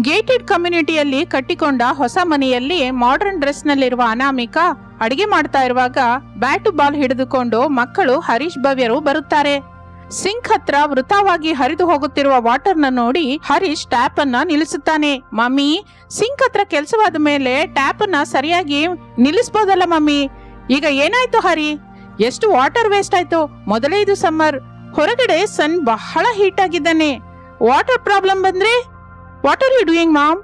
Gated ಕಮ್ಯುನಿಟಿಯಲ್ಲಿ ಕಟ್ಟಿಕೊಂಡ ಹೊಸ ಮನೆಯಲ್ಲಿ modern ಡ್ರೆಸ್ನಲ್ಲಿರುವ ಅನಾಮಿಕ ಅಡಿಗೆ ಮಾಡ್ತಾ ಇರುವಾಗ ಬ್ಯಾಟು ಬಾಲ್ ಹಿಡಿದುಕೊಂಡು ಮಕ್ಕಳು ಹರೀಶ್ ಭವ್ಯರು ಬರುತ್ತಾರೆ. ಸಿಂಕ್ ಹತ್ರ ವೃತವಾಗಿ ಹರಿದು ಹೋಗುತ್ತಿರುವ ವಾಟರ್ನ ನೋಡಿ ಹರೀಶ್ ಟ್ಯಾಪ್ ಅನ್ನ ನಿಲ್ಲಿಸುತ್ತಾನೆ. ಮಮ್ಮಿ, ಸಿಂಕ್ ಹತ್ರ ಕೆಲಸವಾದ ಮೇಲೆ ಟ್ಯಾಪ್ ಅನ್ನ ಸರಿಯಾಗಿ ನಿಲ್ಲಿಸಬಹುದಲ್ಲ ಮಮ್ಮಿ? ಈಗ ಏನಾಯ್ತು ಹರಿ? ಎಷ್ಟು ವಾಟರ್ ವೇಸ್ಟ್ ಆಯ್ತು? ಮೊದಲೇ ಇದು ಸಮ್ಮರ್. ಹೊರಗಡೆ ಸನ್ ಬಹಳ ಹೀಟ್ ಆಗಿದ್ದಾನೆ. ವಾಟರ್ ಪ್ರಾಬ್ಲಮ್ ಬಂದ್ರೆ? What are you doing mom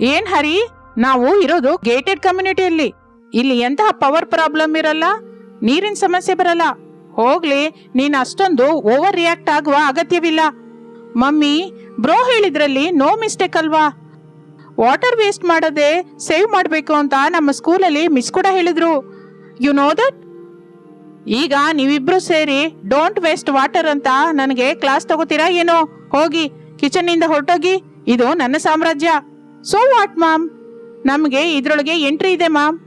ಏನ್ ಹರಿ? ನಾವು ಇರೋದು ಗೇಟೆಡ್ ಕಮ್ಯುನಿಟಿಯಲ್ಲಿ ಇಲ್ಲಿ ಎಂತಹ ಪವರ್ ಪ್ರಾಬ್ಲಮ್ ಇರಲ್ಲ? ನೀರಿನ ಸಮಸ್ಯೆ ಬರಲ್ಲ. ಹೋಗ್ಲಿ, ನೀನ್ ಅಷ್ಟೊಂದು ಓವರ್ ರಿಯಾಕ್ಟ್ ಆಗುವ ಅಗತ್ಯವಿಲ್ಲ. ಮಮ್ಮಿ ಬ್ರೋ ಹೇಳಿದ್ರಲ್ಲಿ ನೋ ಮಿಸ್ಟೇಕ್ ಅಲ್ವಾ? ವಾಟರ್ ವೇಸ್ಟ್ ಮಾಡದೆ ಸೇವ್ ಮಾಡಬೇಕು ಅಂತ ನಮ್ಮ ಸ್ಕೂಲಲ್ಲಿ ಮಿಸ್ ಕೂಡ ಹೇಳಿದ್ರು. ಯು ನೋ ದಟ್ ಈಗ ನೀವಿಬ್ರು ಸೇರಿ ಡೋಂಟ್ ವೇಸ್ಟ್ ವಾಟರ್ ಅಂತ ನನಗೆ ಕ್ಲಾಸ್ ತಗೋತೀರಾ ಏನೋ? ಹೋಗಿ ಕಿಚನ್ ಇಂದ ಹೊರಟೋಗಿ. ಇದು ನನ್ನ ಸಾಮ್ರಾಜ್ಯ. ಸೋ ವಾಟ್ ಮಾಮ್ ನಮಗೆ ಇದರೊಳಗೆ ಎಂಟ್ರಿ ಇದೆ ಮಾಮ್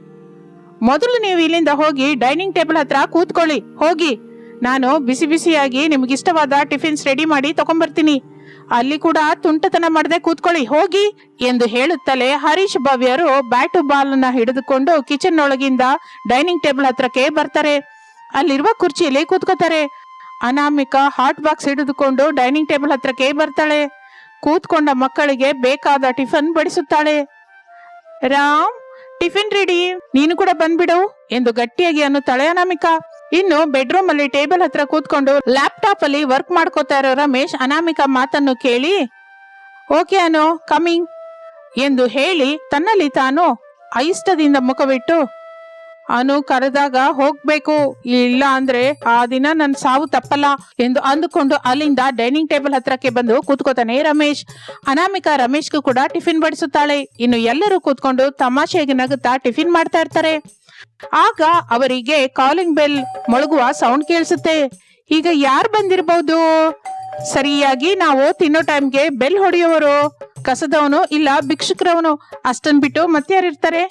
ಮೊದಲು ನೀವು ಇಲ್ಲಿಂದ ಹೋಗಿ ಡೈನಿಂಗ್ ಟೇಬಲ್ ಹತ್ರ ಕೂತ್ಕೊಳ್ಳಿ. ಹೋಗಿ. ನಾನು ಬಿಸಿ ಬಿಸಿಯಾಗಿ ನಿಮ್ಗಿಷ್ಟವಾದ ಟಿಫಿನ್ಸ್ ರೆಡಿ ಮಾಡಿ ತಗೊಂಬರ್ತೀನಿ. ಅಲ್ಲಿ ಕೂಡ ತುಂಟತನ ಮಾಡದೆ ಕೂತ್ಕೊಳ್ಳಿ. ಹೋಗಿ. ಎಂದು ಹೇಳುತ್ತಲೇ ಹರೀಶ್ ಭವ್ಯರು ಬ್ಯಾಟು ಬಾಲ್ನ ಹಿಡಿದುಕೊಂಡು ಕಿಚನ್ ಒಳಗಿಂದ ಡೈನಿಂಗ್ ಟೇಬಲ್ ಹತ್ರಕ್ಕೆ ಬರ್ತಾರೆ. ಅಲ್ಲಿರುವ ಕುರ್ಚಿಯಲ್ಲಿ ಕೂತ್ಕೋತಾರೆ. ಅನಾಮಿಕಾ ಹಾಟ್ ಬಾಕ್ಸ್ ಹಿಡಿದುಕೊಂಡು ಡೈನಿಂಗ್ ಟೇಬಲ್ ಹತ್ರಕ್ಕೆ ಬರ್ತಾಳೆ. ಕೂತ್ಕೊಂಡ ಮಕ್ಕಳಿಗೆ ಬೇಕಾದ ಟಿಫನ್ ಬಡಿಸುತ್ತಾಳೆ. Ram, tiffin ready. ನೀನು ಕೂಡ ಬಂದ್ಬಿಡು, ಎಂದು ಗಟ್ಟಿಯಾಗಿ ಅನ್ನುತ್ತಾಳೆ ಅನಾಮಿಕಾ. ಇನ್ನು ಬೆಡ್ರೂಮ್ ಅಲ್ಲಿ ಟೇಬಲ್ ಹತ್ರ ಕೂತ್ಕೊಂಡು ಲ್ಯಾಪ್ಟಾಪ್ ಅಲ್ಲಿ ವರ್ಕ್ ಮಾಡ್ಕೋತಾ ಇರೋ ರಮೇಶ್ ಅನಾಮಿಕಾ ಮಾತನ್ನು ಕೇಳಿ, ಓಕೆ ಅನು, ಕಮಿಂಗ್, ಎಂದು ಹೇಳಿ ತನ್ನಲ್ಲಿ ತಾನು ಐಷ್ಟದಿಂದ ಮುಖವಿಟ್ಟು ಅನು ಕರೆದಾಗ ಹೋಗ್ಬೇಕು. ಇಲ್ಲ ಅಂದ್ರೆ ಆ ದಿನ ನನ್ ಸಾವು ತಪ್ಪಲ್ಲ ಎಂದು ಅಂದುಕೊಂಡು ಅಲ್ಲಿಂದ ಡೈನಿಂಗ್ ಟೇಬಲ್ ಹತ್ರಕ್ಕೆ ಬಂದು ಕೂತ್ಕೋತಾನೆ ರಮೇಶ್. ಅನಾಮಿಕಾ ರಮೇಶ್ಗೂ ಕೂಡ ಟಿಫಿನ್ ಬಡಿಸುತ್ತಾಳೆ. ಇನ್ನು ಎಲ್ಲರೂ ಕೂತ್ಕೊಂಡು ತಮಾಷೆಗೆ ನಗುತ್ತಾ ಟಿಫಿನ್ ಮಾಡ್ತಾ ಇರ್ತಾರೆ. ಆಗ ಅವರಿಗೆ ಕಾಲಿಂಗ್ ಬೆಲ್ ಮೊಳಗುವ ಸೌಂಡ್ ಕೇಳಿಸುತ್ತೆ. ಈಗ ಯಾರು ಬಂದಿರಬಹುದು ಸರಿಯಾಗಿ ನಾವು ತಿನ್ನೋ ಟೈಮ್ಗೆ ಬೆಲ್ ಹೊಡೆಯುವರು ಕಸದವನು ಇಲ್ಲ ಭಿಕ್ಷುಕರವನು? ಅಷ್ಟನ್ ಬಿಟ್ಟು ಮತ್ತೆ ಯಾರಿರ್ತಾರೆ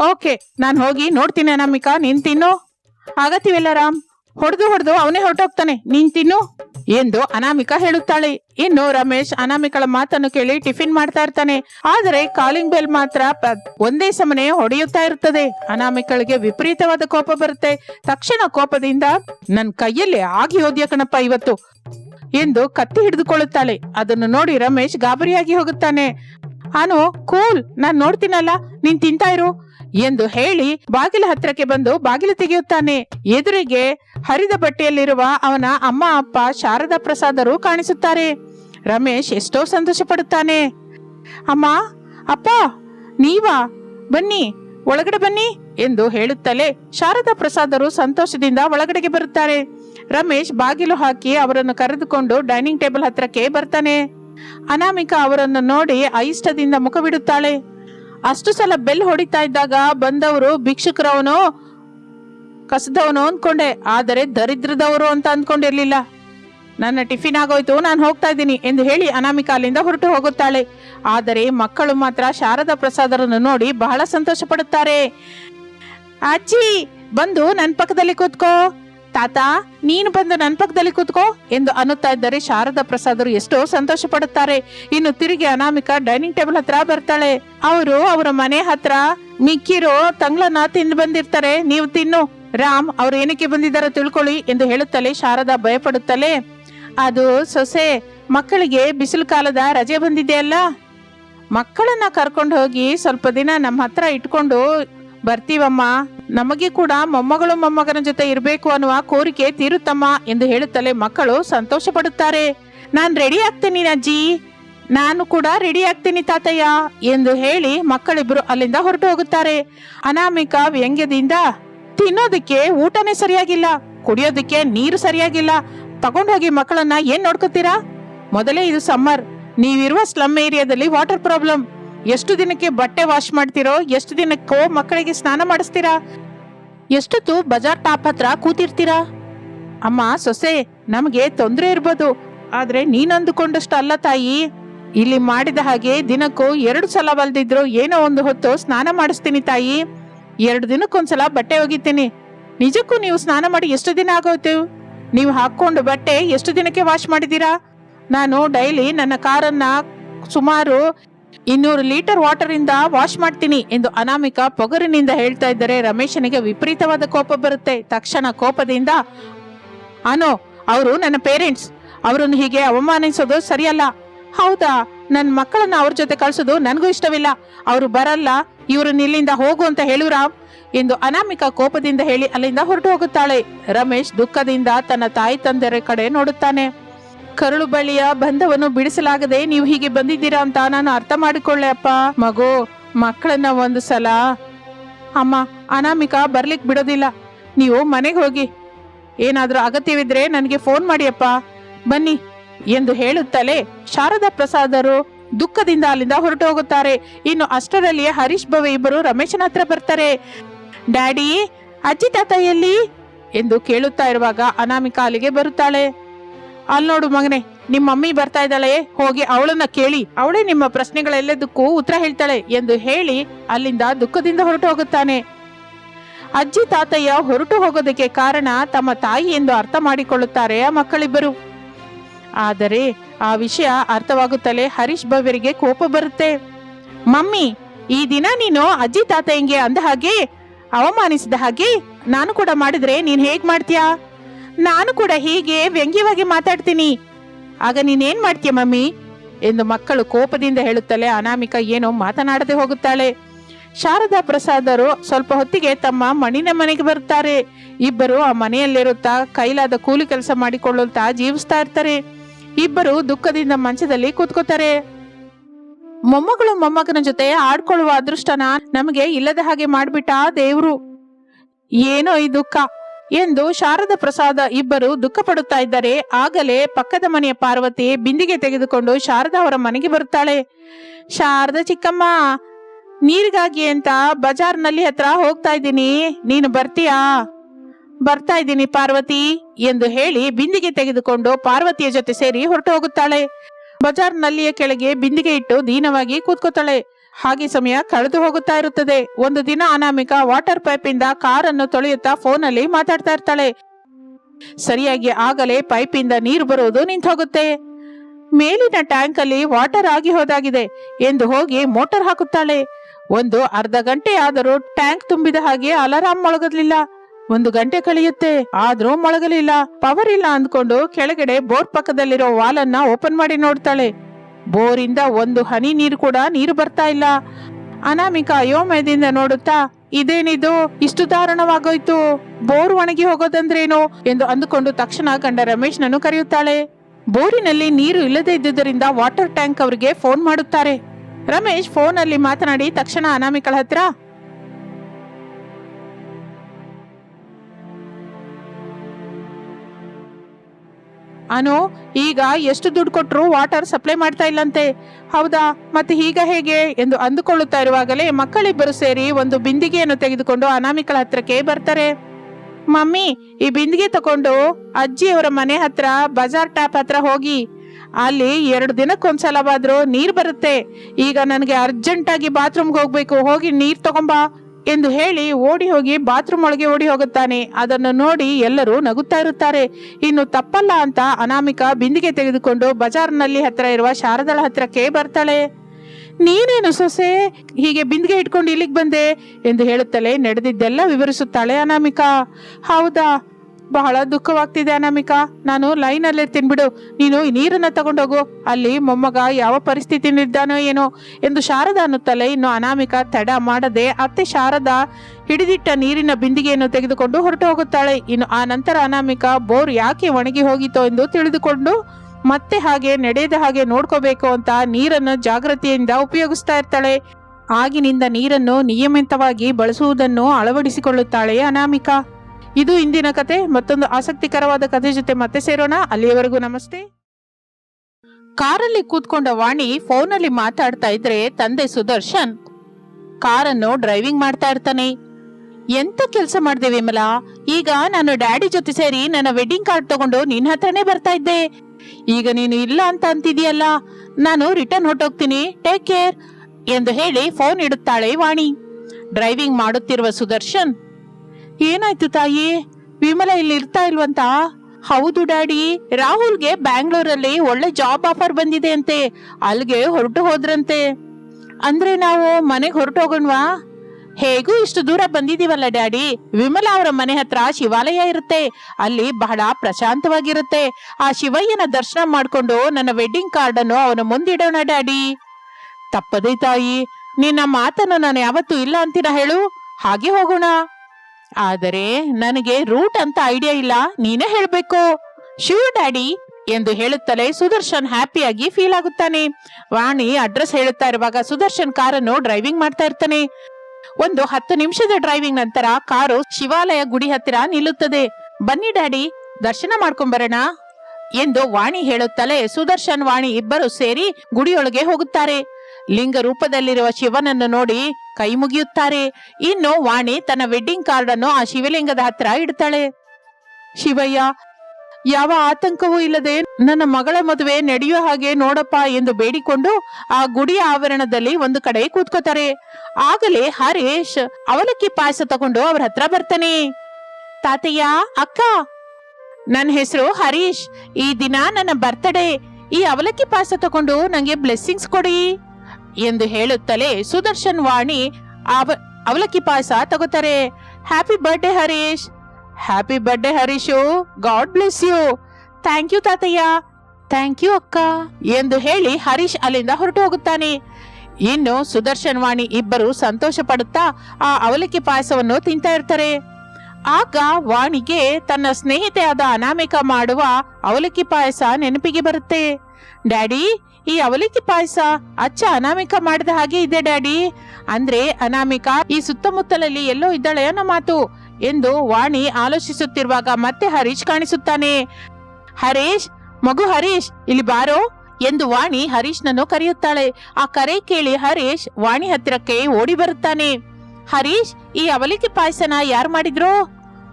ಓಕೆ ನಾನು ಹೋಗಿ ನೋಡ್ತೀನಿ ಅನಾಮಿಕಾ, ನೀನ್ ತಿನ್ನು. ಆಗತ್ತೀವಿಲ್ಲ ರಾಮ್. ಹೊಡೆದು ಹೊಡೆದು, ಅವನೇ ಹೊರಟೋಗ್ತಾನೆ. ನೀನ್ ತಿನ್ನು. ಎಂದು ಅನಾಮಿಕಾ ಹೇಳುತ್ತಾಳೆ. ಇನ್ನು ರಮೇಶ್ ಅನಾಮಿಕಳ ಮಾತನ್ನು ಕೇಳಿ ಟಿಫಿನ್ ಮಾಡ್ತಾ ಇರ್ತಾನೆ. ಆದರೆ ಕಾಲಿಂಗ್ ಬೆಲ್ ಮಾತ್ರ ಒಂದೇ ಸಮನೆ ಹೊಡೆಯುತ್ತಾ ಇರುತ್ತದೆ ಅನಾಮಿಕಳಿಗೆ ವಿಪರೀತವಾದ ಕೋಪ ಬರುತ್ತೆ. ತಕ್ಷಣ ಕೋಪದಿಂದ, ನನ್ ಕೈಯಲ್ಲಿ ಆಗಿ ಹೋದ್ಯ ಕಣಪ್ಪ ಇವತ್ತು? ಎಂದು ಕತ್ತಿ ಹಿಡಿದುಕೊಳ್ಳುತ್ತಾಳೆ. ಅದನ್ನು ನೋಡಿ ರಮೇಶ್ ಗಾಬರಿಯಾಗಿ ಹೋಗುತ್ತಾನೆ. ಅನು, ಕೂಲ್, ನಾನ್ ನೋಡ್ತೀನಲ್ಲ, ನೀನ್ ತಿಂತಾ ಇರು. ಎಂದು ಹೇಳಿ ಬಾಗಿಲ ಹತ್ರಕ್ಕೆ ಬಂದು ಬಾಗಿಲು ತೆಗೆಯುತ್ತಾನೆ. ಎದುರಿಗೆ ಹರಿದ ಬಟ್ಟೆಯಲ್ಲಿರುವ ಅವನ ಅಮ್ಮ, ಅಪ್ಪ, ಶಾರದಾ ಪ್ರಸಾದರು ಕಾಣಿಸುತ್ತಾರೆ. ರಮೇಶ್ ಎಷ್ಟೋ ಸಂತೋಷ ಪಡುತ್ತಾನೆ ಅಮ್ಮ, ಅಪ್ಪ, ನೀವಾ? ಬನ್ನಿ, ಒಳಗಡೆ ಬನ್ನಿ ಎಂದು ಹೇಳುತ್ತಲೇ ಶಾರದಾ ಪ್ರಸಾದರು ಸಂತೋಷದಿಂದ ಒಳಗಡೆಗೆ ಬರುತ್ತಾರೆ. ರಮೇಶ್ ಬಾಗಿಲು ಹಾಕಿ ಅವರನ್ನು ಕರೆದುಕೊಂಡು ಡೈನಿಂಗ್ ಟೇಬಲ್ ಹತ್ರಕ್ಕೆ ಬರ್ತಾನೆ. ಅನಾಮಿಕಾ ಅವರನ್ನು ನೋಡಿ ಐಷ್ಟದಿಂದ ಮುಖವಿಡುತ್ತಾಳೆ. ಅಷ್ಟು ಸಲ ಬೆಲ್ ಹೊಡಿತಾ ಇದ್ದಾಗ ಬಂದವರು ಭಿಕ್ಷುಕರವನು, ಕಸದವನು ಅಂದ್ಕೊಂಡೆ. ಆದರೆ ದರಿದ್ರದವರು ಅಂತ ಅಂದ್ಕೊಂಡಿರ್ಲಿಲ್ಲ. ನನ್ನ ಟಿಫಿನ್ ಆಗೋಯ್ತು, ನಾನು ಹೋಗ್ತಾ ಇದ್ದೀನಿ ಎಂದು ಹೇಳಿ ಅನಾಮಿಕಾ ಅಲ್ಲಿಂದ ಹೊರಟು ಹೋಗುತ್ತಾಳೆ. ಆದರೆ ಮಕ್ಕಳು ಮಾತ್ರ ಶಾರದಾ ಪ್ರಸಾದರನ್ನು ನೋಡಿ ಬಹಳ ಸಂತೋಷ ಪಡುತ್ತಾರೆ ಅಜ್ಜಿ, ಬಂದು ನನ್ನ ಪಕ್ಕದಲ್ಲಿ ಕೂತ್ಕೋ. ತಾತ, ನೀನು ಬಂದು ನನ್ನ ಪಕ್ಕದಲ್ಲಿ ಕೂತ್ಕೋ ಎಂದು ಅನ್ನುತ್ತಾ ಇದ್ದರೆ ಶಾರದಾ ಪ್ರಸಾದರು ಎಷ್ಟೋ ಸಂತೋಷ ಪಡುತ್ತಾರೆ ಇನ್ನು ತಿರುಗಿ ಅನಾಮಿಕಾ ಡೈನಿಂಗ್ ಟೇಬಲ್ ಹತ್ರ ಬರ್ತಾಳೆ. ಅವರು ಅವರ ಮನೆ ಹತ್ರ ಮಿಕ್ಕಿರೋ ತಂಗ್ಳನ್ನ ತಿಂದು ಬಂದಿರ್ತಾರೆ. ನೀವು ತಿನ್ನು. ರಾಮ್, ಅವ್ರು ಏನಕ್ಕೆ ಬಂದಿದ್ದಾರೋ ತಿಳ್ಕೊಳ್ಳಿ ಎಂದು ಹೇಳುತ್ತಲೇ ಶಾರದಾ ಭಯಪಡುತ್ತಲೇ, ಅದು ಸೊಸೆ, ಮಕ್ಕಳಿಗೆ ಬಿಸಿಲು ಕಾಲದ ರಜೆ ಬಂದಿದೆಯಲ್ಲ ಮಕ್ಕಳನ್ನ ಕರ್ಕೊಂಡು ಹೋಗಿ ಸ್ವಲ್ಪ ದಿನ ನಮ್ಮ ಹತ್ರ ಇಟ್ಕೊಂಡು ಬರ್ತೀವಮ್ಮ. ನಮಗೆ ಕೂಡ ಮೊಮ್ಮಗಳು ಮೊಮ್ಮಗನ ಜೊತೆ ಇರಬೇಕು ಅನ್ನುವ ಕೋರಿಕೆ ತೀರುತ್ತಮ್ಮ ಎಂದು ಹೇಳುತ್ತಲೇ ಮಕ್ಕಳು ಸಂತೋಷ ಪಡುತ್ತಾರೆ ನಾನ್ ರೆಡಿ ಆಗ್ತೀನಿ ಅಜ್ಜಿ. ನಾನು ಕೂಡ ರೆಡಿ ಆಗ್ತೀನಿ ತಾತಯ್ಯ ಎಂದು ಹೇಳಿ ಮಕ್ಕಳಿಬ್ರು ಅಲ್ಲಿಂದ ಹೊರಟು ಹೋಗುತ್ತಾರೆ. ಅನಾಮಿಕ ವ್ಯಂಗ್ಯದಿಂದ, ತಿನ್ನೋದಕ್ಕೆ ಊಟನೇ ಸರಿಯಾಗಿಲ್ಲ, ಕುಡಿಯೋದಕ್ಕೆ ನೀರು ಸರಿಯಾಗಿಲ್ಲ ತಗೊಂಡೋಗಿ ಮಕ್ಕಳನ್ನ ಏನ್ ನೋಡ್ಕೋತೀರಾ? ಮೊದಲೇ ಇದು ಸಮ್ಮರ್, ನೀವಿರುವ ಸ್ಲಮ್ ಏರಿಯಾದಲ್ಲಿ ವಾಟರ್ ಪ್ರಾಬ್ಲಮ್. ಎಷ್ಟು ದಿನಕ್ಕೆ ಬಟ್ಟೆ ವಾಶ್ ಮಾಡ್ತಿರೋ, ಎಷ್ಟು ದಿನಕ್ಕೋ ಮಕ್ಕಳಿಗೆ ಸ್ನಾನ ಮಾಡಿಸ್ತೀರಾ? ಎಷ್ಟೊತ್ತು ಬಜಾರ್ ಟಾಪ್ ಹತ್ರ ಕೂತಿರ್ತೀರಾ? ಅಮ್ಮ, ಸೊಸೆ, ನಮಗೆ ತೊಂದರೆ ಇರ್ಬೋದು. ಆದ್ರೆ ನೀನಂದುಕೊಂಡಷ್ಟು ಅಲ್ಲ ತಾಯಿ. ಇಲ್ಲಿ ಮಾಡಿದ ಹಾಗೆ ದಿನಕ್ಕೂ ಎರಡು ಸಲ ಬಲ್ದಿದ್ರು ಏನೋ ಒಂದು ಹೊತ್ತು ಸ್ನಾನ ಮಾಡಿಸ್ತೀನಿ ತಾಯಿ. ಎರಡು ದಿನಕ್ಕೊಂದ್ಸಲ ಬಟ್ಟೆ ಒಗಿತೀನಿ. ನಿಜಕ್ಕೂ ನೀವು ಸ್ನಾನ ಮಾಡಿ ಎಷ್ಟು ದಿನ ಆಗೋಯ್ತು? ನೀವು ಹಾಕೊಂಡು ಬಟ್ಟೆ ಎಷ್ಟು ದಿನಕ್ಕೆ ವಾಶ್ ಮಾಡಿದ್ದೀರಾ? ನಾನು ಡೈಲಿ ನನ್ನ ಕಾರನ್ನ ಸುಮಾರು ಇನ್ನೂರು ಲೀಟರ್ ವಾಟರ್ ಇಂದ ವಾಶ್ ಮಾಡ್ತೀನಿ ಎಂದು ಅನಾಮಿಕ ಪೊಗರಿನಿಂದ ಹೇಳ್ತಾ ಇದ್ದರೆ ರಮೇಶನಿಗೆ ವಿಪರೀತವಾದ ಕೋಪ ಬರುತ್ತೆ. ತಕ್ಷಣ ಕೋಪದಿಂದ, ಅನೋ, ಅವರು ನನ್ನ ಪೇರೆಂಟ್ಸ್ ಅವರನ್ನು ಹೀಗೆ ಅವಮಾನಿಸೋದು ಸರಿಯಲ್ಲ. ಹೌದಾ? ನನ್ನ ಮಕ್ಕಳನ್ನ ಅವ್ರ ಜೊತೆ ಕಳ್ಸೋದು ನನಗೂ ಇಷ್ಟವಿಲ್ಲ. ಅವರು ಬರಲ್ಲ. ಇವರು ಇಲ್ಲಿಂದ ಹೋಗು ಅಂತ ಹೇಳು ಎಂದು ಅನಾಮಿಕ ಕೋಪದಿಂದ ಹೇಳಿ ಅಲ್ಲಿಂದ ಹೊರಟು ಹೋಗುತ್ತಾಳೆ. ರಮೇಶ್ ದುಃಖದಿಂದ ತನ್ನ ತಾಯಿ ತಂದೆರ ಕಡೆ ನೋಡುತ್ತಾನೆ. ಕರುಳು ಬಳಿಯ ಬಂಧವನ್ನು ಬಿಡಿಸಲಾಗದೆ ನೀವು ಹೀಗೆ ಬಂದಿದ್ದೀರಾ ಅಂತ ನಾನು ಅರ್ಥ ಮಾಡಿಕೊಳ್ಳೆ ಅಪ್ಪ. ಮಗು, ಮಕ್ಕಳನ್ನ ಒಂದು ಸಲ ಅಮ್ಮ, ಅನಾಮಿಕ ಬರ್ಲಿಕ್ ಬಿಡೋದಿಲ್ಲ. ನೀವು ಮನೆಗೆ ಹೋಗಿ. ಏನಾದರೂ ಅಗತ್ಯವಿದ್ರೆ ನನಗೆ ಫೋನ್ ಮಾಡಿಯಪ್ಪ ಬನ್ನಿ ಎಂದು ಹೇಳುತ್ತಲೇ ಶಾರದಾ ಪ್ರಸಾದರು ದುಃಖದಿಂದ ಅಲ್ಲಿಂದ ಹೊರಟು ಹೋಗುತ್ತಾರೆ. ಇನ್ನು ಅಷ್ಟರಲ್ಲಿಯೇ ಹರೀಶ್ ಭವೆ ಇಬ್ಬರು ರಮೇಶನ ಹತ್ರ ಬರ್ತಾರೆ. ಡ್ಯಾಡಿ, ಅಜ್ಜಿ ತಾತ ಎಲ್ಲಿ ಎಂದು ಕೇಳುತ್ತಾ ಇರುವಾಗ ಅನಾಮಿಕಾ ಅಲ್ಲಿಗೆ ಬರುತ್ತಾಳೆ. ಅಲ್ಲಿ ನೋಡು ಮಗನೆ ನಿಮ್ಮ ಮಮ್ಮಿ ಬರ್ತಾ ಇದ್ದಾಳೆ ಹೋಗಿ ಅವಳನ್ನ ಕೇಳಿ. ಅವಳೇ ನಿಮ್ಮ ಪ್ರಶ್ನೆಗಳೆಲ್ಲದಕ್ಕೂ ಉತ್ತರ ಹೇಳ್ತಾಳೆ ಎಂದು ಹೇಳಿ ಅಲ್ಲಿಂದ ದುಃಖದಿಂದ ಹೊರಟು ಹೋಗುತ್ತಾನೆ. ಅಜ್ಜಿ ತಾತಯ್ಯ ಹೊರಟು ಹೋಗೋದಕ್ಕೆ ಕಾರಣ ತಮ್ಮ ತಾಯಿ ಎಂದು ಅರ್ಥ ಮಾಡಿಕೊಳ್ಳುತ್ತಾರೆ ಆ ಮಕ್ಕಳಿಬ್ಬರು. ಆದರೆ ಆ ವಿಷಯ ಅರ್ಥವಾಗುತ್ತಲೇ ಹರೀಶ್ ಭವ್ಯರಿಗೆ ಕೋಪ ಬರುತ್ತೆ. ಮಮ್ಮಿ, ಈ ದಿನ ನೀನು ಅಜ್ಜಿ ತಾತಯ್ಯಂಗೆ ಅಂದ ಹಾಗೆ ಅವಮಾನಿಸಿದ ಹಾಗೆ ನಾನು ಕೂಡ ಮಾಡಿದ್ರೆ ನೀನ್ ಹೇಗ್ ಮಾಡ್ತೀಯಾ? ನಾನು ಕೂಡ ಹೀಗೆ ವ್ಯಂಗ್ಯವಾಗಿ ಮಾತಾಡ್ತೀನಿ. ಆಗ ನೀನೇನ್ ಮಾಡ್ತೀಯ ಮಮ್ಮಿ? ಎಂದು ಮಕ್ಕಳು ಕೋಪದಿಂದ ಹೇಳುತ್ತಲೇ ಅನಾಮಿಕ ಏನೋ ಮಾತನಾಡದೆ ಹೋಗುತ್ತಾಳೆ. ಶಾರದಾ ಪ್ರಸಾದರು ಸ್ವಲ್ಪ ಹೊತ್ತಿಗೆ ತಮ್ಮ ಮಣಿನ ಮನೆಗೆ ಬರುತ್ತಾರೆ. ಇಬ್ಬರು ಆ ಮನೆಯಲ್ಲಿರುತ್ತಾ ಕೈಲಾದ ಕೂಲಿ ಕೆಲಸ ಮಾಡಿಕೊಳ್ಳುತ್ತಾ ಜೀವಿಸ್ತಾ ಇರ್ತಾರೆ. ಇಬ್ಬರು ದುಃಖದಿಂದ ಮಂಚದಲ್ಲಿ ಕೂತ್ಕೋತಾರೆ. ಮೊಮ್ಮಗಳು ಮೊಮ್ಮಗನ ಜೊತೆ ಆಡ್ಕೊಳ್ಳುವ ಅದೃಷ್ಟನ ನಮಗೆ ಇಲ್ಲದ ಹಾಗೆ ಮಾಡ್ಬಿಟ್ಟ ದೇವ್ರು. ಏನೋ ಈ ದುಃಖ. ಎಂದು ಶಾರದ ಪ್ರಸಾದ ಇಬ್ಬರು ದುಃಖ ಪಡುತ್ತಾ ಇದ್ದಾರೆ ಆಗಲೇ ಪಕ್ಕದ ಮನೆಯ ಪಾರ್ವತಿ ಬಿಂದಿಗೆ ತೆಗೆದುಕೊಂಡು ಶಾರದಾ ಅವರ ಮನೆಗೆ ಬರುತ್ತಾಳೆ. ಶಾರದಾ ಚಿಕ್ಕಮ್ಮ, ನೀರಿಗಾಗಿ ಅಂತ ಬಜಾರ್ನಲ್ಲಿ ಹತ್ರ ಹೋಗ್ತಾ ಇದ್ದೀನಿ. ನೀನು ಬರ್ತೀಯಾ? ಬರ್ತಾ ಇದ್ದೀನಿ ಪಾರ್ವತಿ ಎಂದು ಹೇಳಿ ಬಿಂದಿಗೆ ತೆಗೆದುಕೊಂಡು ಪಾರ್ವತಿಯ ಜೊತೆ ಸೇರಿ ಹೊರಟು ಹೋಗುತ್ತಾಳೆ. ಬಜಾರ್ ನಲ್ಲಿಯ ಕೆಳಗೆ ಬಿಂದಿಗೆ ಇಟ್ಟು ದೀನವಾಗಿ ಕೂತ್ಕೋತಾಳೆ. ಹಾಗೆ ಸಮಯ ಕಳೆದು ಹೋಗುತ್ತಾ ಇರುತ್ತದೆ. ಒಂದು ದಿನ ಅನಾಮಿಕ ವಾಟರ್ ಪೈಪ್ ಇಂದ ಕಾರನ್ನು ತೊಳೆಯುತ್ತಾ ಫೋನಲ್ಲಿ ಮಾತಾಡ್ತಾ ಇರ್ತಾಳೆ. ಸರಿಯಾಗಿ ಆಗಲೇ ಪೈಪ್ ಇಂದ ನೀರು ಬರುವುದು ನಿಂತು ಹೋಗುತ್ತೆ ಮೇಲಿನ ಟ್ಯಾಂಕ್ ಅಲ್ಲಿ ವಾಟರ್ ಆಗಿ ಹೋದಾಗಿದೆ ಎಂದು ಹೋಗಿ ಮೋಟರ್ ಹಾಕುತ್ತಾಳೆ. ಒಂದು ಅರ್ಧ ಗಂಟೆ ಆದರೂ ಟ್ಯಾಂಕ್ ತುಂಬಿದ ಹಾಗೆ ಅಲಾರಾಮ್ ಮೊಳಗಲಿಲ್ಲ. ಒಂದು ಗಂಟೆ ಕಳೆಯುತ್ತೆ, ಆದ್ರೂ ಮೊಳಗಲಿಲ್ಲ. ಪವರ್ ಇಲ್ಲ ಅಂದ್ಕೊಂಡು ಕೆಳಗಡೆ ಬೋರ್ ಪಕ್ಕದಲ್ಲಿರೋ ವಾಲನ್ನ ಓಪನ್ ಮಾಡಿ ನೋಡ್ತಾಳೆ. ಬೋರಿಂದ ಒಂದು ಹನಿ ನೀರು ಕೂಡ ನೀರು ಬರ್ತಾ ಇಲ್ಲ. ಅನಾಮಿಕ ಅಯೋಮಯದಿಂದ ನೋಡುತ್ತಾ, ಇದೇನಿದು? ಇಷ್ಟು ದಾರುಣವಾಗೋಯ್ತು. ಬೋರ್ ಒಣಗಿ ಹೋಗೋದಂದ್ರೇನು? ಎಂದು ಅಂದುಕೊಂಡು ತಕ್ಷಣ ಗಂಡ ರಮೇಶ್ನನ್ನು ಕರೆಯುತ್ತಾಳೆ. ಬೋರಿನಲ್ಲಿ ನೀರು ಇಲ್ಲದೆ ಇದ್ದುದರಿಂದ ವಾಟರ್ ಟ್ಯಾಂಕ್ ಅವರಿಗೆ ಫೋನ್ ಮಾಡುತ್ತಾರೆ. ರಮೇಶ್ ಫೋನ್ ಅಲ್ಲಿ ಮಾತನಾಡಿ ತಕ್ಷಣ ಅನಾಮಿಕಳ ಹತ್ರ ಅನು, ಈಗ ಎಷ್ಟು ದುಡ್ಡು ಕೊಟ್ಟರು ವಾಟರ್ ಸಪ್ಲೈ ಮಾಡ್ತಾ ಇಲ್ಲಂತೆ? ಹೌದಾ? ಮತ್ತೆ ಈಗ ಹೇಗೆ? ಎಂದು ಅಂದುಕೊಳ್ಳುತ್ತಾ ಇರುವಾಗಲೇ ಮಕ್ಕಳಿಬ್ಬರು ಸೇರಿ ಒಂದು ಬಿಂದಿಗೆಯನ್ನು ತೆಗೆದುಕೊಂಡು ಅನಾಮಿಕಳ ಹತ್ರಕ್ಕೆ ಬರ್ತಾರೆ. ಮಮ್ಮಿ, ಈ ಬಿಂದಿಗೆ ತಗೊಂಡು ಅಜ್ಜಿಯವರ ಮನೆ ಹತ್ರ, ಬಜಾರ್ ಟ್ಯಾಪ್ ಹತ್ರ ಹೋಗಿ. ಅಲ್ಲಿ ಎರಡು ದಿನಕ್ಕೊಂದ್ಸಲವಾದ್ರೂ ನೀರು ಬರುತ್ತೆ. ಈಗ ನನಗೆ ಅರ್ಜೆಂಟ್ ಆಗಿ ಬಾತ್ರೂಮ್ಗೆ ಹೋಗ್ಬೇಕು. ಹೋಗಿ ನೀರು ತಗೊಂಬಾ. ಎಂದು ಹೇಳಿ ಓಡಿ ಹೋಗಿ ಬಾತ್ರೂಮ್ ಒಳಗೆ ಓಡಿ ಹೋಗುತ್ತಾನೆ. ಅದನ್ನು ನೋಡಿ ಎಲ್ಲರೂ ನಗುತ್ತಾ ಇರುತ್ತಾರೆ. ಇನ್ನು ತಪ್ಪಲ್ಲ ಅಂತ ಅನಾಮಿಕ ಬಿಂದಿಗೆ ತೆಗೆದುಕೊಂಡು ಬಜಾರ್ನಲ್ಲಿ ಹತ್ರ ಇರುವ ಶಾರದಳ ಹತ್ರಕ್ಕೆ ಬರ್ತಾಳೆ. ನೀನೇನು ಸೊಸೆ? ಹೀಗೆ ಬಿಂದಿಗೆ ಇಟ್ಕೊಂಡು ಇಲ್ಲಿಗೆ ಬಂದೆ ಎಂದು ಹೇಳುತ್ತಲೇ ನಡೆದಿದ್ದೆಲ್ಲ ವಿವರಿಸುತ್ತಾಳೆ ಅನಾಮಿಕಾ. ಹೌದಾ? ಬಹಳ ದುಃಖವಾಗ್ತಿದೆ ಅನಾಮಿಕಾ. ನಾನು ಲೈನಲ್ಲೇ ತಿನ್ಬಿಡು. ನೀನು ನೀರನ್ನ ತಗೊಂಡೋಗು. ಅಲ್ಲಿ ಮೊಮ್ಮಗ ಯಾವ ಪರಿಸ್ಥಿತಿಯಲ್ಲಿದ್ದಾನೋ ಏನೋ ಎಂದು ಶಾರದಾ ಅನ್ನುತ್ತಲೆ ಇನ್ನು ಅನಾಮಿಕಾ ತಡ ಮಾಡದೆ ಅತ್ತೆ ಶಾರದಾ ಹಿಡಿದಿಟ್ಟ ನೀರಿನ ಬಿಂದಿಗೆಯನ್ನು ತೆಗೆದುಕೊಂಡು ಹೊರಟು ಹೋಗುತ್ತಾಳೆ. ಇನ್ನು ಆ ನಂತರ ಅನಾಮಿಕಾ, ಬೋರ್ ಯಾಕೆ ಒಣಗಿ ಹೋಗಿತೋ ಎಂದು ತಿಳಿದುಕೊಂಡು ಮತ್ತೆ ಹಾಗೆ ನಡೆಯದ ಹಾಗೆ ನೋಡ್ಕೋಬೇಕು ಅಂತ ನೀರನ್ನು ಜಾಗೃತಿಯಿಂದ ಉಪಯೋಗಿಸ್ತಾ ಇರ್ತಾಳೆ. ಆಗಿನಿಂದ ನೀರನ್ನು ನಿಯಮಿತವಾಗಿ ಬಳಸುವುದನ್ನು ಅಳವಡಿಸಿಕೊಳ್ಳುತ್ತಾಳೆ ಅನಾಮಿಕಾ. ಇದು ಇಂದಿನ ಕತೆ. ಮತ್ತೊಂದು ಆಸಕ್ತಿಕರವಾದ ಕಥೆ ಜೊತೆ ಮತ್ತೆ ಸೇರೋಣ. ಅಲ್ಲಿಯವರೆಗೂ ನಮಸ್ತೆ. ಕಾರಲ್ಲಿ ಕೂತ್ಕೊಂಡ ವಾಣಿ ಫೋನಲ್ಲಿ ಮಾತಾಡ್ತಾ ಇದ್ರೆ ತಂದೆ ಸುದರ್ಶನ್ ಕಾರನ್ನು ಡ್ರೈವಿಂಗ್ ಮಾಡ್ತಾ ಇರ್ತಾನೆ. ಎಂತ ಕೆಲಸ ಮಾಡಿದೆ ವಿಮಲಾ? ಈಗ ನಾನು ಡ್ಯಾಡಿ ಜೊತೆ ಸೇರಿ ನನ್ನ ವೆಡ್ಡಿಂಗ್ ಕಾರ್ಡ್ ತಗೊಂಡು ನಿನ್ನ ಹತ್ರನೇ ಬರ್ತಾ ಇದ್ದೆ. ಈಗ ನೀನು ಇಲ್ಲ ಅಂತ ಅಂತಿದೀಯಲ್ಲ ನಾನು ರಿಟರ್ನ್ ಹೊಟ್ಟೋಗ್ತೀನಿ ಟೇಕ್ ಕೇರ್ ಎಂದು ಹೇಳಿ ಫೋನ್ ಇಡುತ್ತಾಳೆ ವಾಣಿ. ಡ್ರೈವಿಂಗ್ ಮಾಡುತ್ತಿರುವ ಸುದರ್ಶನ್ ಏನಾಯ್ತು ತಾಯಿ? ವಿಮಲ ಇಲ್ಲಿ ಇರ್ತಾ ಇಲ್ವಂತ? ಹೌದು ಡ್ಯಾಡಿ, ರಾಹುಲ್ಗೆ ಬ್ಯಾಂಗ್ಳೂರಲ್ಲಿ ಒಳ್ಳೆ ಜಾಬ್ ಆಫರ್ ಬಂದಿದೆ ಅಂತೆ. ಅಲ್ಲಿಗೆ ಹೊರಟು ಹೋದ್ರಂತೆ. ಅಂದ್ರೆ ನಾವು ಮನೆಗೆ ಹೊರಟು ಹೋಗೋಣವಾ? ಹೇಗೂ ಇಷ್ಟು ದೂರ ಬಂದಿದೀವಲ್ಲ ಡ್ಯಾಡಿ? ವಿಮಲ ಅವರ ಮನೆ ಹತ್ರ ಶಿವಾಲಯ ಇರುತ್ತೆ. ಅಲ್ಲಿ ಬಹಳ ಪ್ರಶಾಂತವಾಗಿರುತ್ತೆ. ಆ ಶಿವಯ್ಯನ ದರ್ಶನ ಮಾಡ್ಕೊಂಡು ನನ್ನ ವೆಡ್ಡಿಂಗ್ ಕಾರ್ಡ್ ಅನ್ನು ಅವನ ಮುಂದಿಡೋಣ ಡ್ಯಾಡಿ. ತಪ್ಪದೇ ತಾಯಿ, ನಿನ್ನ ಮಾತನ್ನು ನಾನು ಯಾವತ್ತೂ ಇಲ್ಲ ಅಂತೀರಾ ಹೇಳು? ಹಾಗೆ ಹೋಗೋಣ. ಆದರೆ ನನಗೆ ರೂಟ್ ಅಂತ ಐಡಿಯಾ ಇಲ್ಲ, ನೀನೇ ಹೇಳ್ಬೇಕು. ಶಿವ ಡ್ಯಾಡಿ ಎಂದು ಹೇಳುತ್ತಲೇ ಸುದರ್ಶನ್ ಹ್ಯಾಪಿಯಾಗಿ ಫೀಲ್ ಆಗುತ್ತಾನೆ. ವಾಣಿ ಅಡ್ರೆಸ್ ಹೇಳುತ್ತಾ ಇರುವಾಗ ಸುದರ್ಶನ್ ಕಾರನ್ನು ಡ್ರೈವಿಂಗ್ ಮಾಡ್ತಾ ಇರ್ತಾನೆ. ಒಂದು ಹತ್ತು ನಿಮಿಷದ ಡ್ರೈವಿಂಗ್ ನಂತರ ಕಾರು ಶಿವಾಲಯ ಗುಡಿ ಹತ್ತಿರ ನಿಲ್ಲುತ್ತದೆ. ಬನ್ನಿ ಡ್ಯಾಡಿ ದರ್ಶನ ಮಾಡ್ಕೊಂಬರೋಣ ಎಂದು ವಾಣಿ ಹೇಳುತ್ತಲೇ ಸುದರ್ಶನ್, ವಾಣಿ ಇಬ್ಬರು ಸೇರಿ ಗುಡಿಯೊಳಗೆ ಹೋಗುತ್ತಾರೆ. ಲಿಂಗ ರೂಪದಲ್ಲಿರುವ ಶಿವನನ್ನು ನೋಡಿ ಕೈ ಮುಗಿಯುತ್ತಾರೆ. ಇನ್ನು ವಾಣಿ ತನ್ನ ವೆಡ್ಡಿಂಗ್ ಕಾರ್ಡ್ ಅನ್ನು ಆ ಶಿವಲಿಂಗದ ಹತ್ರ ಇಡ್ತಾಳೆ. ಶಿವಯ್ಯ, ಯಾವ ಆತಂಕವೂ ಇಲ್ಲದೆ ನನ್ನ ಮಗಳ ಮದುವೆ ನಡೆಯುವ ಹಾಗೆ ನೋಡಪ್ಪ ಎಂದು ಬೇಡಿಕೊಂಡು ಆ ಗುಡಿಯ ಆವರಣದಲ್ಲಿ ಒಂದು ಕಡೆ ಕೂತ್ಕೋತಾರೆ. ಆಗಲೇ ಹರೀಶ್ ಅವಲಕ್ಕಿ ಪಾಯಸ ತಗೊಂಡು ಅವ್ರ ಹತ್ರ ಬರ್ತಾನೆ. ತಾತಯ್ಯ, ಅಕ್ಕ! ನನ್ನ ಹೆಸರು ಹರೀಶ್. ಈ ದಿನ ನನ್ನ ಬರ್ತ್ಡೇ ಈ ಅವಲಕ್ಕಿ ಪಾಯಸ ತಗೊಂಡು ನಂಗೆ ಬ್ಲೆಸ್ಸಿಂಗ್ಸ್ ಕೊಡಿ. ಎಂದು ಹೇಳುತ್ತಲೇ ಸುದರ್ಶನ್ ವಾಣಿ ಅವ, ಅವಲಕ್ಕಿ ಪಾಯಸ ತಗೋತಾರೆ. Happy birthday Harish. Happy birthday Harish. God bless you thank you Tatayya. Thank you ಅಕ್ಕ. ಎಂದು ಹೇಳಿ ಹರೀಶ್ ಅಲ್ಲಿಂದ ಹೊರಟು ಹೋಗುತ್ತಾನೆ. ಇನ್ನು ಸುದರ್ಶನ್ ವಾಣಿ ಇಬ್ಬರು ಸಂತೋಷ ಪಡುತ್ತಾ ಆ ಅವಲಕ್ಕಿ ಪಾಯಸವನ್ನು ತಿಂತಾ ಇರ್ತಾರೆ. ಆಗ ವಾಣಿಗೆ ತನ್ನ ಸ್ನೇಹಿತೆಯಾದ ಅನಾಮಿಕ ಮಾಡುವ ಅವಲಕ್ಕಿ ಪಾಯಸ ನೆನಪಿಗೆ ಬರುತ್ತೆ. ಡ್ಯಾಡಿ ಈ ಅವಲಕ್ಕಿ ಪಾಯಸ ಅಚ್ಚ ಅನಾಮಿಕ ಮಾಡಿದ ಹಾಗೆ ಇದೆ, ಡ್ಯಾಡಿ. ಅಂದ್ರೆ ಅನಾಮಿಕ ಈ ಸುತ್ತಮುತ್ತಲಲ್ಲಿ ಎಲ್ಲೋ ಇದ್ದಾಳೆ ಅನ್ನೋ ಮಾತು ಎಂದು ವಾಣಿ ಆಲೋಚಿಸುತ್ತಿರುವಾಗ ಮತ್ತೆ ಹರೀಶ್ ಕಾಣಿಸುತ್ತಾನೆ. ಹರೀಶ್, ಮಗು ಹರೀಶ್, ಇಲ್ಲಿ ಬಾರೋ ಎಂದು ವಾಣಿ ಹರೀಶ್ನನ್ನು ಕರೆಯುತ್ತಾಳೆ. ಆ ಕರೆ ಕೇಳಿ ಹರೀಶ್ ವಾಣಿ ಹತ್ತಿರಕ್ಕೆ ಓಡಿ ಬರುತ್ತಾನೆ. ಹರೀಶ್, ಈ ಅವಲಕ್ಕಿ ಪಾಯಸನ ಯಾರು ಮಾಡಿದ್ರು?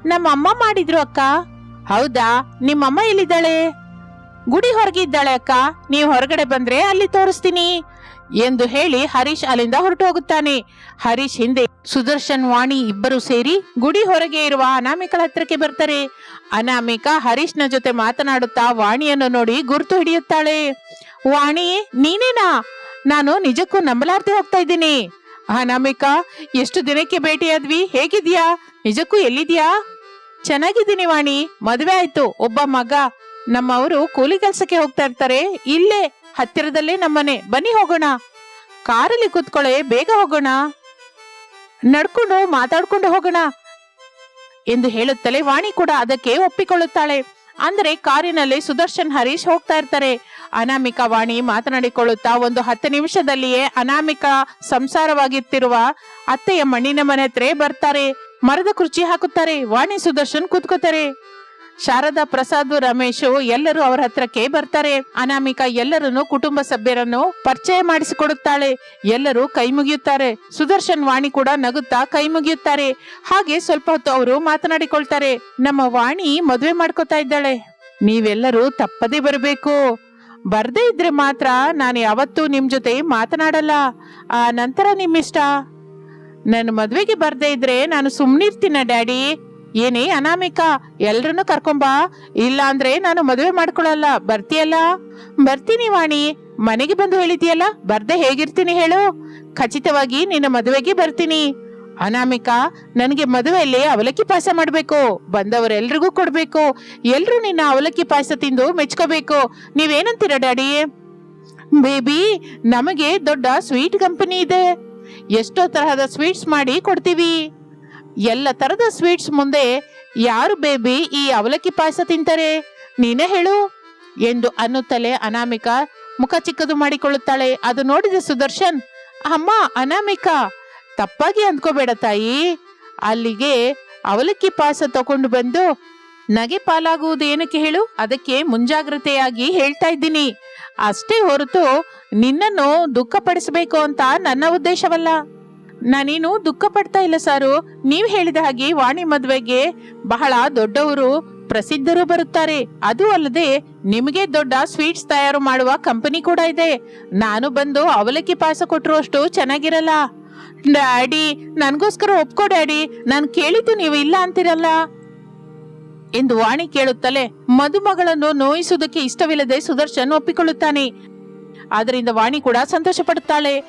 ನಮ್ಮಮ್ಮ ಮಾಡಿದ್ರು ಅಕ್ಕ. ಹೌದಾ? ನಿಮ್ಮಮ್ಮ ಎಲ್ಲಿದ್ದಾಳೆ? ಗುಡಿ ಹೊರಗಿದ್ದಾಳೆ ಅಕ್ಕ. ನೀವು ಹೊರಗಡೆ ಬಂದ್ರೆ ಅಲ್ಲಿ ತೋರಿಸ್ತೀನಿ. ಎಂದು ಹೇಳಿ ಹರೀಶ್ ಅಲ್ಲಿಂದ ಹೊರಟು ಹೋಗುತ್ತಾನೆ ಹರೀಶ್ ಹಿಂದೆ ಸುದರ್ಶನ್, ವಾಣಿ ಇಬ್ಬರು ಸೇರಿ ಗುಡಿ ಹೊರಗೆ ಇರುವ ಅನಾಮಿಕಳ ಹತ್ರಕ್ಕೆ ಬರ್ತಾರೆ. ಅನಾಮಿಕ ಹರೀಶ್ನ ಜೊತೆ ಮಾತನಾಡುತ್ತಾ ವಾಣಿಯನ್ನು ನೋಡಿ ಗುರುತು ಹಿಡಿಯುತ್ತಾಳೆ. ವಾಣಿ, ನೀನೇನಾ? ನಾನು ನಿಜಕ್ಕೂ ನಂಬಲಾರ್ದೆ ಹೋಗ್ತಾ ಇದ್ದೀನಿ. ಅನಾಮಿಕಾ, ಎಷ್ಟು ದಿನಕ್ಕೆ ಭೇಟಿಯಾದ್ವಿ? ಹೇಗಿದ್ಯಾ? ನಿಜಕ್ಕೂ ಎಲ್ಲಿದ್ಯಾ? ಚೆನ್ನಾಗಿದ್ದೀನಿ ವಾಣಿ. ಮದುವೆ ಆಯ್ತು. ಒಬ್ಬ ಮಗ ನಮ್ಮವರು ಕೂಲಿ ಕೆಲಸಕ್ಕೆ ಹೋಗ್ತಾ ಇರ್ತಾರೆ. ಇಲ್ಲೇ ಹತ್ತಿರದಲ್ಲೇ ನಮ್ಮನೆ. ಬನ್ನಿ ಹೋಗೋಣ. ಕಾರಲ್ಲಿ ಕೂತ್ಕೊಳ್ಳೆ, ಬೇಗ ಹೋಗೋಣ. ನಡ್ಕೊಂಡು ಮಾತಾಡ್ಕೊಂಡು ಹೋಗೋಣ ಎಂದು ಹೇಳುತ್ತಲೇ ವಾಣಿ ಕೂಡ ಅದಕ್ಕೆ ಒಪ್ಪಿಕೊಳ್ಳುತ್ತಾಳೆ. ಅಂದರೆ ಕಾರಿನಲ್ಲಿ ಸುದರ್ಶನ್, ಹರೀಶ್ ಹೋಗ್ತಾ ಇರ್ತಾರೆ. ಅನಾಮಿಕ ವಾಣಿ ಮಾತನಾಡಿಕೊಳ್ಳುತ್ತಾ ಒಂದು ಹತ್ತು ನಿಮಿಷದಲ್ಲಿಯೇ ಅನಾಮಿಕ ಸಂಸಾರವಾಗಿತ್ತಿರುವ ಅತ್ತೆಯ ಮಣ್ಣಿನ ಮನೆ ಹತ್ರ ಬರ್ತಾರೆ. ಮರದ ಕುರ್ಚಿ ಹಾಕುತ್ತಾರೆ. ವಾಣಿ, ಸುದರ್ಶನ್ ಕೂತ್ಕೋತಾರೆ. ಶಾರದಾ ಪ್ರಸಾದ್, ರಮೇಶ್ ಎಲ್ಲರೂ ಅವರ ಹತ್ರಕ್ಕೆ ಬರ್ತಾರೆ. ಅನಾಮಿಕಾ ಎಲ್ಲರನ್ನು ಕುಟುಂಬ ಸಭ್ಯರನ್ನು ಪರಿಚಯ ಮಾಡಿಸಿಕೊಡುತ್ತಾಳೆ. ಎಲ್ಲರೂ ಕೈ ಮುಗಿಯುತ್ತಾರೆ. ಸುದರ್ಶನ್ ವಾಣಿ ಕೂಡ ನಗುತ್ತಾ ಕೈ ಮುಗಿಯುತ್ತಾರೆ. ಹಾಗೆ ಸ್ವಲ್ಪ ಹೊತ್ತು ಅವರು ಮಾತನಾಡಿಕೊಳ್ತಾರೆ. ನಮ್ಮ ವಾಣಿ ಮದುವೆ ಮಾಡ್ಕೋತಾ ಇದ್ದಾಳೆ. ನೀವೆಲ್ಲರೂ ತಪ್ಪದೇ ಬರಬೇಕು. ಬರ್ದೇ ಇದ್ರೆ ಮಾತ್ರ ನಾನು ಯಾವತ್ತೂ ನಿಮ್ ಜೊತೆ ಮಾತನಾಡಲ್ಲ. ಆ ನಂತರ ನಿಮ್ಮಿಷ್ಟ. ನನ್ನ ಮದುವೆಗೆ ಬರ್ದೇ ಇದ್ರೆ ನಾನು ಸುಮ್ನಿರ್ತೀನ, ಡ್ಯಾಡಿ? ಏನೇ ಅನಾಮಿಕ, ಎಲ್ರನ್ನೂ ಕರ್ಕೊಂಬಾ ಇಲ್ಲ ಅಂದ್ರೆ ನಾನು ಮದುವೆ ಮಾಡ್ಕೊಳಲ್ಲ. ಬರ್ತೀಯಲ್ಲ? ಬರ್ತೀನಿ ವಾಣಿ. ಮನೆಗೆ ಬಂದು ಹೇಳಿದೀಯಲ್ಲ? ಬರ್ದೆ ಹೇಗಿರ್ತೀನಿ ಹೇಳು. ಖಚಿತವಾಗಿ ನಿನ್ನ ಮದುವೆಗೆ ಬರ್ತೀನಿ. ಅನಾಮಿಕ, ನನಗೆ ಮದುವೆಯಲ್ಲಿ ಅವಲಕ್ಕಿ ಪಾಯಸ ಮಾಡಬೇಕು. ಬಂದವರೆಲ್ರಿಗೂ ಕೊಡ್ಬೇಕು. ಎಲ್ಲರೂ ನಿನ್ನ ಅವಲಕ್ಕಿ ಪಾಯಸ ತಿಂದು ಮೆಚ್ಕೋಬೇಕು. ನೀವೇನಂತೀರ ಡ್ಯಾಡಿ? ಬೇಬಿ, ನಮಗೆ ದೊಡ್ಡ ಸ್ವೀಟ್ ಕಂಪನಿ ಇದೆ. ಎಷ್ಟೋ ತರಹದ ಸ್ವೀಟ್ಸ್ ಮಾಡಿ ಕೊಡ್ತೀವಿ. ಎಲ್ಲ ತರದ ಸ್ವೀಟ್ಸ್ ಮುಂದೆ, ಯಾರು ಬೇಬಿ ಈ ಅವಲಕ್ಕಿ ಪಾಯಸ ತಿಂತಾರೆ? ನೀನೇ ಹೇಳು, ಎಂದು ಅನ್ನುತ್ತಲೇ ಅನಾಮಿಕ ಮುಖ ಚಿಕ್ಕದು ಮಾಡಿಕೊಳ್ಳುತ್ತಾಳೆ. ಅದು ನೋಡಿದ ಸುದರ್ಶನ್, ಅಮ್ಮ, ಅನಾಮಿಕ, ತಪ್ಪಾಗಿ ಅಂದ್ಕೋಬೇಡ ತಾಯಿ. ಅಲ್ಲಿಗೆ ಅವಲಕ್ಕಿ ಪಾಯಸ ತಗೊಂಡು ಬಂದು, ನಗೆ ಪಾಲಾಗುವುದು ಏನಕ್ಕೆ ಹೇಳು? ಅದಕ್ಕೆ ಮುಂಜಾಗ್ರತೆಯಾಗಿ ಹೇಳ್ತಾ ಇದ್ದೀನಿ. ಅಷ್ಟೇ ಹೊರತು ನಿನ್ನನ್ನು ದುಃಖಪಡಿಸಬೇಕು ಅಂತ ನನ್ನ ಉದ್ದೇಶವಲ್ಲ. ನಾನೇನು ದುಃಖ ಪಡ್ತಾ ಇಲ್ಲ ಸಾರು. ನೀವ್ ಹೇಳಿದ ಹಾಗೆ ವಾಣಿ ಮದ್ವೆಗೆ ಬಹಳ ದೊಡ್ಡವರು, ಪ್ರಸಿದ್ಧರು ಬರುತ್ತಾರೆ. ಅದು ಅಲ್ಲದೆ ನಿಮಗೆ ದೊಡ್ಡ ಸ್ವೀಟ್ಸ್ ತಯಾರು ಮಾಡುವ ಕಂಪನಿ ಕೂಡ ಇದೆ. ನಾನು ಬಂದು ಅವಲಕ್ಕಿ ಪಾಯಸ ಕೊಟ್ಟರು ಅಷ್ಟು ಚೆನ್ನಾಗಿರಲ್ಲ. ಡ್ಯಾಡಿ, ನನಗೋಸ್ಕರ ಒಪ್ಕೋ ಡ್ಯಾಡಿ. ನಾನು ಕೇಳಿದ್ದು ನೀವು ಇಲ್ಲ ಅಂತಿರಲ್ಲ? ಎಂದು ವಾಣಿ ಕೇಳುತ್ತಲೇ ಮದುಮಗಳನ್ನು ನೋಯಿಸುವುದಕ್ಕೆ ಇಷ್ಟವಿಲ್ಲದೆ ಸುದರ್ಶನ್ ಒಪ್ಪಿಕೊಳ್ಳುತ್ತಾನೆ. ಅದರಿಂದ ವಾಣಿ ಕೂಡ ಸಂತೋಷ ಪಡುತ್ತಾಳೆ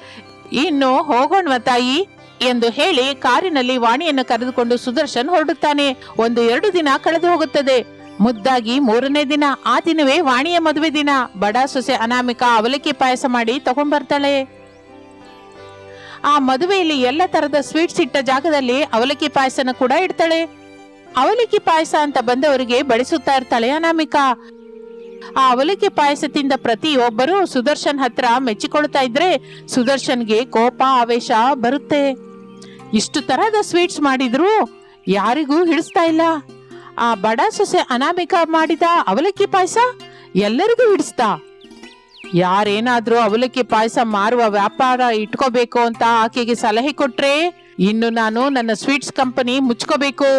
ಇನ್ನು ಹೋಗೋಣವ ತಾಯಿ ಎಂದು ಹೇಳಿ ಕಾರಿನಲ್ಲಿ ವಾಣಿಯನ್ನು ಕರೆದುಕೊಂಡು ಸುದರ್ಶನ್ ಹೊರಡುತ್ತಾನೆ. ಒಂದು ಎರಡು ದಿನ ಕಳೆದು ಹೋಗುತ್ತದೆ. ಮುದ್ದಾಗಿ ಮೂರನೇ ದಿನ, ಆ ದಿನವೇ ವಾಣಿಯ ಮದುವೆ ದಿನ. ಬಡ ಸೊಸೆ ಅನಾಮಿಕಾ ಅವಲಕ್ಕಿ ಪಾಯಸ ಮಾಡಿ ತಗೊಂಡ್ಬರ್ತಾಳೆ. ಆ ಮದುವೆಯಲ್ಲಿ ಎಲ್ಲ ತರದ ಸ್ವೀಟ್ಸ್ ಇಟ್ಟ ಜಾಗದಲ್ಲಿ ಅವಲಕ್ಕಿ ಪಾಯಸನ ಕೂಡ ಇಡ್ತಾಳೆ. ಅವಲಕ್ಕಿ ಪಾಯಸ ಅಂತ ಬಂದವರಿಗೆ ಬಡಿಸುತ್ತಾ ಇರ್ತಾಳೆ ಅನಾಮಿಕಾ. ಆ ಅವಲಕ್ಕಿ ಪಾಯಸ ತಿಂದ ಪ್ರತಿಯೊಬ್ಬರು ಸುದರ್ಶನ್ ಹತ್ರ ಮೆಚ್ಚಿಕೊಳ್ತಾ ಇದ್ರೆ ಸುದರ್ಶನ್ಗೆ ಕೋಪ, ಆವೇಶ ಬರುತ್ತೆ. ಇಷ್ಟು ತರಹದ ಸ್ವೀಟ್ಸ್ ಮಾಡಿದ್ರು ಯಾರಿಗೂ ಹಿಡಿಸ್ತಾ ಇಲ್ಲ. ಆ ಬಡ ಸೊಸೆ ಅನಾಮಿಕಾ ಮಾಡಿದ ಅವಲಕ್ಕಿ ಪಾಯಸ ಎಲ್ಲರಿಗೂ ಹಿಡಿಸ್ತಾ. ಯಾರೇನಾದ್ರೂ ಅವಲಕ್ಕಿ ಪಾಯಸ ಮಾರುವ ವ್ಯಾಪಾರ ಇಟ್ಕೋಬೇಕು ಅಂತ ಆಕೆಗೆ ಸಲಹೆ ಕೊಟ್ರೆ ಇನ್ನು ನಾನು ನನ್ನ ಸ್ವೀಟ್ಸ್ ಕಂಪನಿ ಮುಚ್ಕೋಬೇಕು.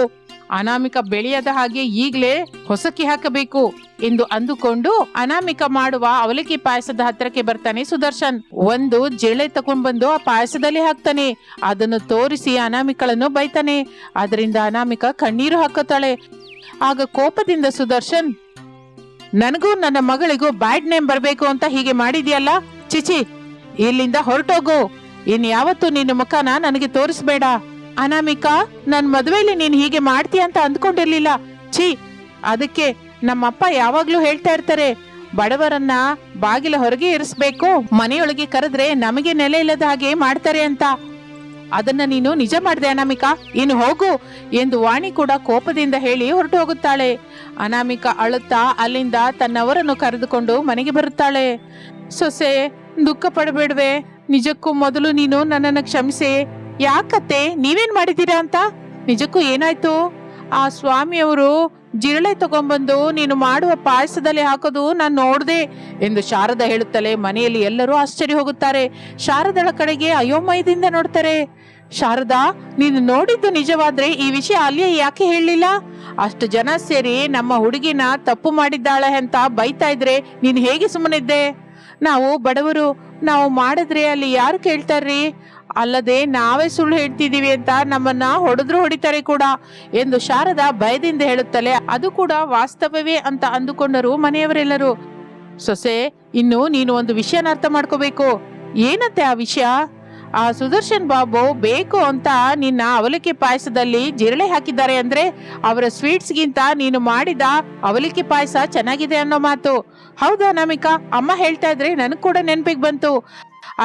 ಅನಾಮಿಕ ಬೆಳೆಯದ ಹಾಗೆ ಈಗಲೇ ಹೊಸಕಿ ಹಾಕಬೇಕು ಎಂದು ಅಂದುಕೊಂಡು ಅನಾಮಿಕ ಮಾಡುವ ಅವಲಕ್ಕಿ ಪಾಯಸದ ಹತ್ತಿರಕ್ಕೆ ಬರ್ತಾನೆ ಸುದರ್ಶನ್. ಒಂದು ಜೇಳೆ ತಗೊಂಡ್ಬಂದು ಆ ಪಾಯಸದಲ್ಲಿ ಹಾಕ್ತಾನೆ. ಅದನ್ನು ತೋರಿಸಿ ಅನಾಮಿಕಳನ್ನು ಬೈತಾನೆ. ಅದರಿಂದ ಅನಾಮಿಕ ಕಣ್ಣೀರು ಹಾಕುತ್ತಾಳೆ. ಆಗ ಕೋಪದಿಂದ ಸುದರ್ಶನ್, ನನಗೂ ನನ್ನ ಮಗಳಿಗೂ ಬ್ಯಾಡ್ ನೇಮ್ ಬರಬೇಕು ಅಂತ ಹೀಗೆ ಮಾಡಿದ್ಯಲ್ಲ? ಚಿಚಿ ಇಲ್ಲಿಂದ ಹೊರಟೋಗು. ಇನ್ಯಾವತ್ತೂ ನಿನ್ನ ಮುಖನ ನನಗೆ ತೋರಿಸ್ಬೇಡ. ಅನಾಮಿಕಾ, ನನ್ ಮದುವೆಯಲ್ಲಿ ನೀನ್ ಹೀಗೆ ಮಾಡ್ತೀಯ ಅಂತ ಅಂದ್ಕೊಂಡಿರ್ಲಿಲ್ಲ. ಛೀ, ಅದಕ್ಕೆ ನಮ್ಮಪ್ಪ ಯಾವಾಗ್ಲೂ ಹೇಳ್ತಾ ಇರ್ತಾರೆ, ಬಡವರನ್ನ ಬಾಗಿಲ ಹೊರಗೆ ಇರಿಸ್ಬೇಕು, ಮನೆಯೊಳಗೆ ಕರೆದ್ರೆ ನಮಗೆ ನೆಲೆ ಇಲ್ಲದ ಹಾಗೆ ಮಾಡ್ತಾರೆ ಅಂತ. ಅದನ್ನ ನೀನು ನಿಜ ಮಾಡಿದೆ ಅನಾಮಿಕಾ, ಇನ್ನು ಹೋಗು ಎಂದು ವಾಣಿ ಕೂಡ ಕೋಪದಿಂದ ಹೇಳಿ ಹೊರಟು ಹೋಗುತ್ತಾಳೆ. ಅನಾಮಿಕಾ ಅಳುತ್ತಾ ಅಲ್ಲಿಂದ ತನ್ನವರನ್ನು ಕರೆದುಕೊಂಡು ಮನೆಗೆ ಬರುತ್ತಾಳೆ. ಸೊಸೆ, ದುಃಖ ಪಡಬೇಡ್ವೆ, ನಿಜಕ್ಕೂ ಮೊದಲು ನೀನು ನನ್ನನ್ನು ಕ್ಷಮಿಸೆ ಯಾಕತ್ತೆ? ನೀವೇನ್ ಮಾಡಿದ್ದೀರಾ ಅಂತ? ನಿಜಕ್ಕೂ ಏನಾಯ್ತು? ಆ ಸ್ವಾಮಿಯವರು ಜಿರಳೆ ತಗೊಂಡ್ಬಂದು ನೀನು ಮಾಡುವ ಪಾಯಸದಲ್ಲಿ ಹಾಕೋದು ನಾನು ನೋಡ್ದೆ ಎಂದು ಶಾರದಾ ಹೇಳುತ್ತಲೇ ಮನೆಯಲ್ಲಿ ಎಲ್ಲರೂ ಆಶ್ಚರ್ಯ ಹೋಗುತ್ತಾರೆ. ಶಾರದಳ ಕಡೆಗೆ ಅಯೋಮಯದಿಂದ ನೋಡ್ತಾರೆ. ಶಾರದಾ, ನೀನು ನೋಡಿದ್ದು ನಿಜವಾದ್ರೆ ಈ ವಿಷಯ ಅಲ್ಲಿಯೇ ಯಾಕೆ ಹೇಳಲಿಲ್ಲ? ಅಷ್ಟು ಜನ ಸೇರಿ ನಮ್ಮ ಹುಡುಗಿನ ತಪ್ಪು ಮಾಡಿದ್ದಾಳೆ ಅಂತ ಬೈತಾ ಇದ್ರೆ ನೀನು ಹೇಗೆ ಸುಮ್ಮನಿದ್ದೆ? ನಾವು ಬಡವರು, ನಾವು ಮಾಡಿದ್ರೆ ಅಲ್ಲಿ ಯಾರು ಕೇಳ್ತಾರ್ರಿ? ಅಲ್ಲದೆ ನಾವೇ ಸುಳ್ಳು ಹೇಳ್ತಿದ್ದೀವಿ ಅಂತ ನಮ್ಮನ್ನ ಹೊಡೆದ್ರು ಹೊಡಿತಾರೆ ಕೂಡ ಎಂದು ಶಾರದಾ ಭಯದಿಂದ ಹೇಳುತ್ತಲೆ, ಅದು ಕೂಡ ವಾಸ್ತವವೇ ಅಂತ ಅಂದುಕೊಂಡರು ಮನೆಯವರೆಲ್ಲರೂ. ಸೊಸೆ, ಇನ್ನು ನೀನು ಒಂದು ವಿಷಯನ ಅರ್ಥ ಮಾಡ್ಕೋಬೇಕು. ಏನತ್ತೆ ಆ ವಿಷಯ? ಆ ಸುದರ್ಶನ್ ಬಾಬು ಬೇಕು ಅಂತ ನಿನ್ನ ಅವಲಕ್ಕಿ ಪಾಯಸದಲ್ಲಿ ಜಿರಳೆ ಹಾಕಿದ್ದಾರೆ ಅಂದ್ರೆ ಅವರ ಸ್ವೀಟ್ಸ್ಗಿಂತ ನೀನು ಮಾಡಿದ ಅವಲಕ್ಕಿ ಪಾಯಸ ಚೆನ್ನಾಗಿದೆ ಅನ್ನೋ ಮಾತು. ಹೌದಾ ನಮಿಕಾ? ಅಮ್ಮ ಹೇಳ್ತಾ ಇದ್ರೆ ನನಗ್ ಕೂಡ ನೆನಪಿಗೆ ಬಂತು.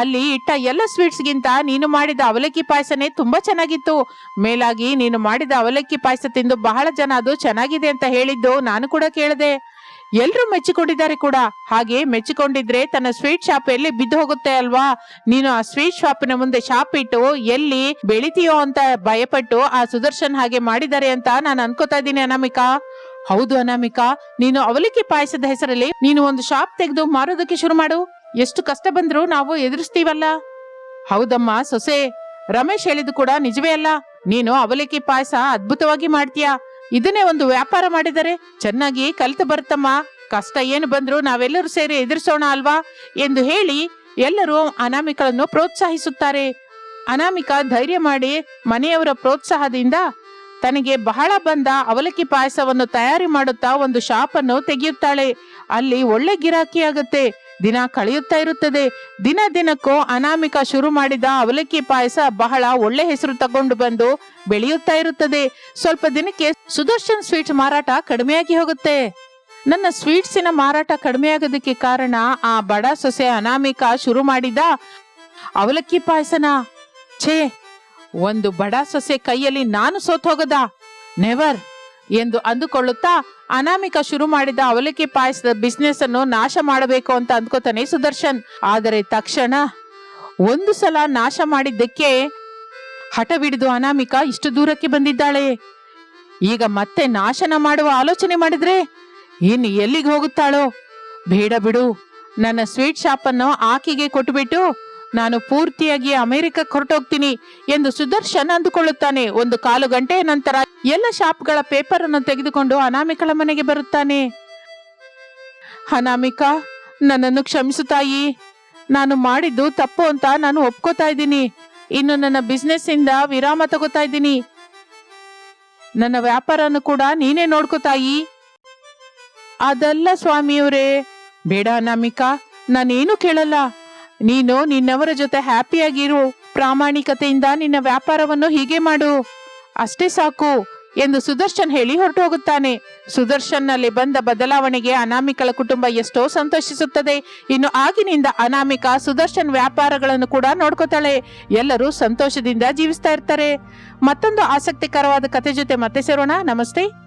ಅಲ್ಲಿ ಇಟ್ಟ ಎಲ್ಲ ಸ್ವೀಟ್ಸ್ಗಿಂತ ನೀನು ಮಾಡಿದ ಅವಲಕ್ಕಿ ಪಾಯಸನೇ ತುಂಬಾ ಚೆನ್ನಾಗಿತ್ತು. ಮೇಲಾಗಿ ನೀನು ಮಾಡಿದ ಅವಲಕ್ಕಿ ಪಾಯಸ ತಿಂದು ಬಹಳ ಜನ ಅದು ಚೆನ್ನಾಗಿದೆ ಅಂತ ಹೇಳಿದ್ದು ನಾನು ಕೂಡ ಕೇಳಿದೆ. ಎಲ್ರೂ ಮೆಚ್ಚಿಕೊಂಡಿದ್ದಾರೆ ಕೂಡ. ಹಾಗೆ ಮೆಚ್ಚಿಕೊಂಡಿದ್ರೆ ತನ್ನ ಸ್ವೀಟ್ ಶಾಪ್ ಎಲ್ಲಿ ಬಿದ್ದು ಹೋಗುತ್ತೆ ಅಲ್ವಾ? ನೀನು ಆ ಸ್ವೀಟ್ ಶಾಪಿನ ಮುಂದೆ ಶಾಪ್ ಇಟ್ಟು ಎಲ್ಲಿ ಬೆಳಿತೀಯೋ ಅಂತ ಭಯಪಟ್ಟು ಆ ಸುದರ್ಶನ್ ಹಾಗೆ ಮಾಡಿದ್ದಾರೆ ಅಂತ ನಾನು ಅನ್ಕೋತಾ ಇದ್ದೀನಿ ಅನಾಮಿಕಾ. ಹೌದು ಅನಾಮಿಕಾ, ನೀನು ಅವಲಕ್ಕಿ ಪಾಯಸದ ಹೆಸರಲ್ಲಿ ನೀನು ಒಂದು ಶಾಪ್ ತೆಗೆದು ಮಾರೋದಕ್ಕೆ ಶುರು ಮಾಡು. ಎಷ್ಟು ಕಷ್ಟ ಬಂದರೂ ನಾವು ಎದುರಿಸ್ತೀವಲ್ಲ? ಹೌದಮ್ಮ ಸೊಸೆ, ರಮೇಶ್ ಹೇಳಿದ್ದು ಕೂಡ ನಿಜವೇ ಅಲ್ಲ. ನೀನು ಅವಲಕ್ಕಿ ಪಾಯಸ ಅದ್ಭುತವಾಗಿ ಮಾಡ್ತೀಯಾ? ಇದನ್ನೇ ಒಂದು ವ್ಯಾಪಾರ ಮಾಡಿದರೆ ಚೆನ್ನಾಗಿ ಕಲಿತು ಬರುತ್ತಮ್ಮ. ಕಷ್ಟ ಏನು ಬಂದ್ರು ನಾವೆಲ್ಲರೂ ಸೇರಿ ಎದುರಿಸೋಣ ಅಲ್ವಾ? ಎಂದು ಹೇಳಿ ಎಲ್ಲರೂ ಅನಾಮಿಕಳನ್ನು ಪ್ರೋತ್ಸಾಹಿಸುತ್ತಾರೆ. ಅನಾಮಿಕ ಧೈರ್ಯ ಮಾಡಿ ಮನೆಯವರ ಪ್ರೋತ್ಸಾಹದಿಂದ ತನಗೆ ಬಹಳ ಬಂದ ಅವಲಕ್ಕಿ ಪಾಯಸವನ್ನು ತಯಾರಿ ಮಾಡುತ್ತಾ ಒಂದು ಶಾಪ್ ಅನ್ನು ತೆಗೆಯುತ್ತಾಳೆ. ಅಲ್ಲಿ ಒಳ್ಳೆ ಗಿರಾಕಿ ಆಗುತ್ತೆ. ದಿನ ಕಳೆಯುತ್ತಾ ಇರುತ್ತದೆ. ದಿನ ದಿನಕ್ಕೂ ಅನಾಮಿಕ ಶುರು ಮಾಡಿದ ಅವಲಕ್ಕಿ ಪಾಯಸ ಬಹಳ ಒಳ್ಳೆ ಹೆಸರು ತಗೊಂಡು ಬಂದು ಬೆಳೆಯುತ್ತಾ ಇರುತ್ತದೆ. ಸ್ವಲ್ಪ ದಿನಕ್ಕೆ ಸುದರ್ಶನ್ ಸ್ವೀಟ್ಸ್ ಮಾರಾಟ ಕಡಿಮೆಯಾಗಿ ಹೋಗುತ್ತೆ. ನನ್ನ ಸ್ವೀಟ್ಸಿನ ಮಾರಾಟ ಕಡಿಮೆಯಾಗೋದಕ್ಕೆ ಕಾರಣ ಆ ಬಡ ಸೊಸೆ ಅನಾಮಿಕ ಶುರು ಮಾಡಿದ ಅವಲಕ್ಕಿ ಪಾಯಸನ. ಛೇ, ಒಂದು ಬಡ ಸೊಸೆ ಕೈಯಲ್ಲಿ ನಾನು ಸೋತ್ ಹೋಗದ ನೆವರ್ ಎಂದು ಅಂದುಕೊಳ್ಳುತ್ತಾ ಅನಾಮಿಕ ಶುರು ಮಾಡಿದ ಅವಲಕ್ಕಿ ಪಾಯಸದ ಬಿಸ್ನೆಸ್ ಅನ್ನು ನಾಶ ಮಾಡಬೇಕು ಅಂತ ಅಂದ್ಕೋತಾನೆ ಸುದರ್ಶನ್. ಆದರೆ ತಕ್ಷಣ ಒಂದು ಸಲ ನಾಶ ಮಾಡಿದ್ದಕ್ಕೆ ಹಠವಿಡಿದು ಅನಾಮಿಕ ಇಷ್ಟು ದೂರಕ್ಕೆ ಬಂದಿದ್ದಾಳೆ. ಈಗ ಮತ್ತೆ ನಾಶನ ಮಾಡುವ ಆಲೋಚನೆ ಮಾಡಿದ್ರೆ ಇನ್ನು ಎಲ್ಲಿಗೆ ಹೋಗುತ್ತಾಳೋ? ಬೇಡ ಬಿಡು. ನನ್ನ ಸ್ವೀಟ್ ಶಾಪ್ ಅನ್ನು ಆಕೆಗೆ ಕೊಟ್ಟುಬಿಟ್ಟು ನಾನು ಪೂರ್ತಿಯಾಗಿ ಅಮೆರಿಕಕ್ಕೆ ಹೊರಟೋಗ್ತೀನಿ ಎಂದು ಸುದರ್ಶನ್ ಅಂದುಕೊಳ್ಳುತ್ತಾನೆ. ಒಂದು ಕಾಲು ಗಂಟೆಯ ನಂತರ ಎಲ್ಲ ಶಾಪ್ಗಳ ಪೇಪರ್ ಅನ್ನು ತೆಗೆದುಕೊಂಡು ಅನಾಮಿಕಳ ಮನೆಗೆ ಬರುತ್ತಾನೆ. ಅನಾಮಿಕಾ, ನನ್ನನ್ನು ಕ್ಷಮಿಸು ತಾಯಿ. ನಾನು ಮಾಡಿದ್ದು ತಪ್ಪು ಅಂತ ನಾನು ಒಪ್ಕೋತಾ ಇದ್ದೀನಿ. ಇನ್ನು ನನ್ನ ಬಿಸ್ನೆಸ್ ಇಂದ ವಿರಾಮ ತಗೋತಾ ಇದ್ದೀನಿ. ನನ್ನ ವ್ಯಾಪಾರನು ಕೂಡ ನೀನೇ ನೋಡ್ಕೋತಾಯಿ ಅದಲ್ಲ ಸ್ವಾಮಿಯವರೇ. ಬೇಡ ಅನಾಮಿಕಾ, ನಾನೇನು ಕೇಳಲ್ಲ. ನೀನು ನಿನ್ನವರ ಜೊತೆ ಹ್ಯಾಪಿಯಾಗಿರು. ಪ್ರಾಮಾಣಿಕತೆಯಿಂದ ನಿನ್ನ ವ್ಯಾಪಾರವನ್ನು ಹೀಗೆ ಮಾಡು. ಅಷ್ಟೇ ಸಾಕು ಎಂದು ಸುದರ್ಶನ್ ಹೇಳಿ ಹೊರಟು ಹೋಗುತ್ತಾನೆ ಸುದರ್ಶನ್ನಲ್ಲಿ ಬಂದ ಬದಲಾವಣೆಗೆ ಅನಾಮಿಕಳ ಕುಟುಂಬ ಎಷ್ಟೋ ಸಂತೋಷಿಸುತ್ತದೆ. ಇನ್ನು ಆಗಿನಿಂದ ಅನಾಮಿಕ ಸುದರ್ಶನ್ ವ್ಯಾಪಾರಗಳನ್ನು ಕೂಡ ನೋಡ್ಕೋತಾಳೆ. ಎಲ್ಲರೂ ಸಂತೋಷದಿಂದ ಜೀವಿಸ್ತಾ ಇರ್ತಾರೆ. ಮತ್ತೊಂದು ಆಸಕ್ತಿಕರವಾದ ಕತೆ ಜೊತೆ ಮತ್ತೆ ಸೇರೋಣ. ನಮಸ್ತೆ.